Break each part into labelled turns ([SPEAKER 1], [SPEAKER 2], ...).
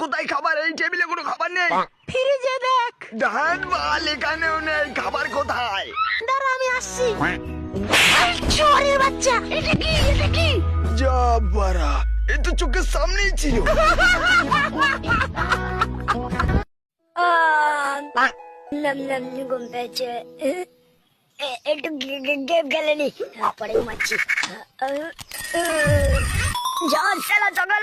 [SPEAKER 1] কোথায় খাবার? এই টেবিলে কোনো খাবার নেই।
[SPEAKER 2] ফ্রিজে দেখ।
[SPEAKER 1] ডান বাল এখানেও নেই খাবার কোথায়?
[SPEAKER 2] দাঁড়া আমি আসছি। চোরের বাচ্চা। এটা কি? এটা কি?
[SPEAKER 1] যা বারা এ তো চোখের সামনেই ছিল।
[SPEAKER 3] ঘুম পেয়েছে। একটু গেম খেলেনি তারপরে ঘুমাচ্ছি। জল সকাল।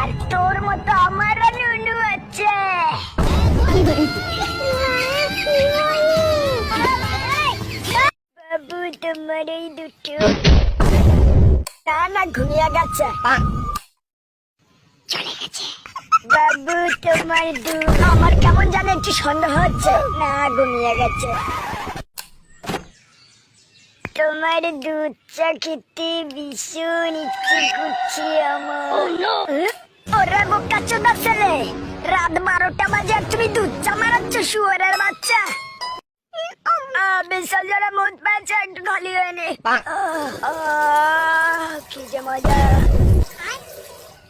[SPEAKER 2] আর
[SPEAKER 3] তোর মতো আমারও নুনু আছে। বাবু, তোমার এই দুটো। না না, ঘুমিয়ে গেছে।
[SPEAKER 2] চলে
[SPEAKER 3] বাবু, তোমার দু আমার কেমন জানে একটু সন্দেহ হচ্ছে। না, ঘুমিয়ে গেছে। তোমার দুধ চা খেতে ভীষণ ইচ্ছে করছে আমার? ওরে বোকা চোদা ছেলে রাত বারোটা বাজে তুমি দুধ চা মারাচ্ছ শুয়ারের বাচ্চা বিশাল মুখ পেয়েছে একটু খালি হয়ে নে কি যে মজা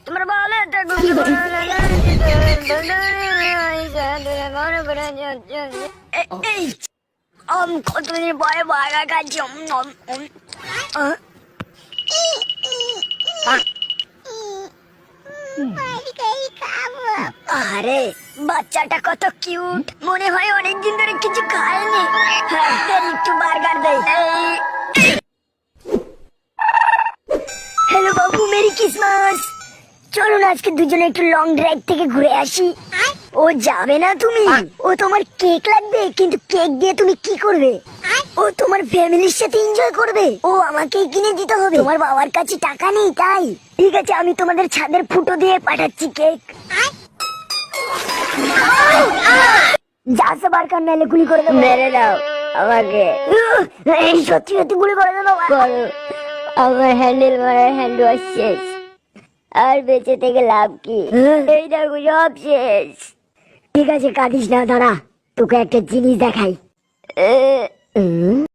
[SPEAKER 3] তোমার বলে তো এই কতদিন উম, উম। আহ, আরে বাচ্চাটা কত কিউট মনে হয় অনেকদিন ধরে কিছু খায়নি। হ্যাঁ, একটু বার্গার দেই। হ্যালো বাবু মেরি ক্রিসমাস চলুন আজকে দুজনে একটু লং ড্রাইভ থেকে ঘুরে আসি। ও যাবে না তুমি। ও তোমার কেক লাগবে কিন্তু কেক দিয়ে তুমি কি করবে? ও তোমার ফ্যামিলির সাথে এনজয় করবে। ও আমাকে কিনে দিতে হবে। তোমার বাবার কাছে টাকা নেই তাই। ঠিক আছে আমি তোমাদের ছাদের ফুটো দিয়ে পাঠাচ্ছি কেক। যা সে বার কার নাইলে গুলি করে দেবো। মেরে দাও আমাকে। এই সত্যি সত্যি গুলি করে দেবো। করো। আমার হ্যান্ডেল মারার হ্যান্ড ওয়াশ শেষ। আর বেঁচে থেকে লাভ কি? এই দেখো সব শেষ। ঠিক আছে কাঁদিস না দাঁড়া। তোকে একটা জিনিস দেখাই।